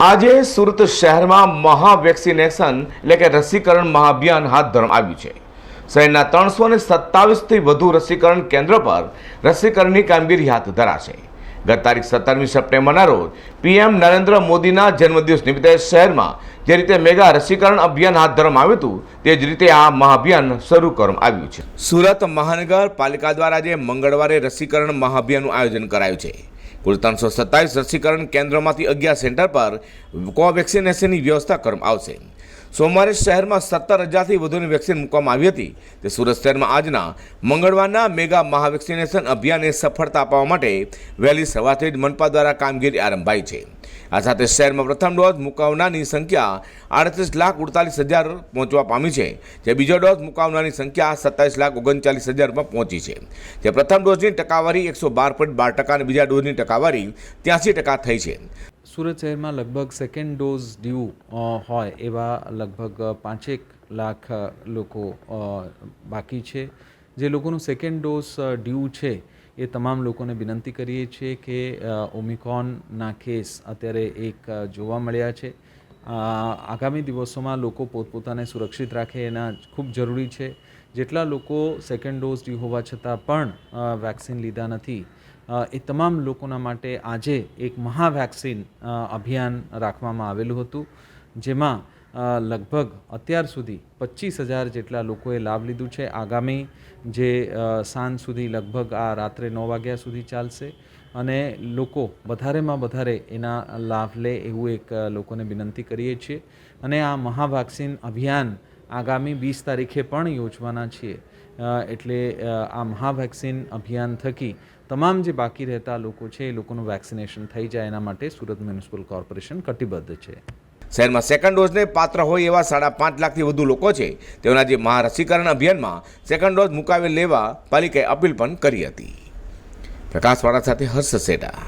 આજે સુરત શહેરમાં મહા વેક્સિનેશન એટલે કે રસીકરણ મહાઅભિયાન હાથ ધરવામાં આવ્યું છે. શહેરના ત્રણસો ને સત્તાવીસથી વધુ રસીકરણ કેન્દ્ર પર રસીકરણની કામગીરી હાથ ધરાશે. ગત તારીખ સત્તરમી સપ્ટેમ્બરના રોજ પીએમ નરેન્દ્ર મોદીના જન્મદિવસ નિમિત્તે શહેરમાં જે રીતે મેગા રસીકરણ અભિયાન હાથ ધરવામાં આવ્યું હતું, તે જ રીતે આ મહાઅભિયાન શરૂ કરવામાં આવ્યું છે. સુરત મહાનગરપાલિકા દ્વારા આજે મંગળવારે રસીકરણ મહાઅભિયાનનું આયોજન કરાયું છે. કુલ ત્રણસો સત્તાવીસ રસીકરણ કેન્દ્રોમાંથી અગિયાર સેન્ટર પર કોવેક્સિનેશનની વ્યવસ્થા કરવામાં આવશે. સોમવારે શહેરમાં સત્તર હજારથી વધુની વેક્સિન મૂકવામાં આવી હતી. તે સુરત શહેરમાં આજના મંગળવારના મેગા મહાવેક્સિનેશન અભિયાનને સફળતા અપાવવા માટે વહેલી સવારથી જ મનપા દ્વારા કામગીરી આરંભાઈ છે. આ સાથે શહેરમાં પ્રથમ ડોઝ મુકાવનારની સંખ્યા આડત્રીસ લાખ ઉડતાલીસ હજાર પહોંચવા પામી છે. જે બીજો ડોઝ મુકાવનારની સંખ્યા સત્તાવીસ લાખ ઓગણચાલીસ હજારમાં પહોંચી છે. જે પ્રથમ ડોઝની ટકાવારી એકસો બાર પોઈન્ટ બાર ટકા અને બીજા ડોઝની ટકાવારી ત્યાંસી ટકા થઈ છે. સુરત શહેરમાં લગભગ સેકન્ડ ડોઝ ડ્યુ હોય એવા લગભગ પાંચેક લાખ લોકો બાકી છે. જે લોકોનું સેકન્ડ ડોઝ ડ્યુ છે, એ તમામ લોકોને વિનંતી કરીએ છીએ કે ઓમિકોનના કેસ અત્યારે એક જોવા મળ્યા છે. આગામી દિવસોમાં લોકો પોતપોતાને સુરક્ષિત રાખે એના ખૂબ જરૂરી છે. જેટલા લોકો સેકન્ડ ડોઝ ડ્યુ હોવા છતાં પણ વેક્સિન લીધા નથી એ તમામ લોકોના માટે આજે એક મહાવેક્સિન અભિયાન રાખવામાં આવેલું હતું, જેમાં લગભગ અત્યાર સુધી પચીસ હજાર જેટલા લોકોએ લાભ લીધું છે. આગામી જે સાંજ સુધી લગભગ આ રાત્રે નવ વાગ્યા સુધી ચાલશે અને લોકો વધારેમાં વધારે એના લાભ લે એવું એક લોકોને વિનંતી કરીએ છીએ. અને આ મહાવેક્સિન અભિયાન આગામી વીસ તારીખે પણ યોજવાના છીએ. એટલે આ મહાવેક્સિન અભિયાન થકી તમામ જે બાકી રહેતા લોકો છે, એ લોકોનું વેક્સિનેશન થઈ જાય એના માટે સુરત મ્યુનિસિપલ કોર્પોરેશન કટિબદ્ધ છે. શહેરમાં સેકન્ડ ડોઝને પાત્ર હોય એવા સાડા પાંચ લાખથી વધુ લોકો છે. તેઓના જે મહારસીકરણ અભિયાનમાં સેકન્ડ ડોઝ મુકાવે લેવા પાલિકાએ અપીલ પણ કરી હતી. પ્રકાશવાળા સાથે હર્ષ સેટા.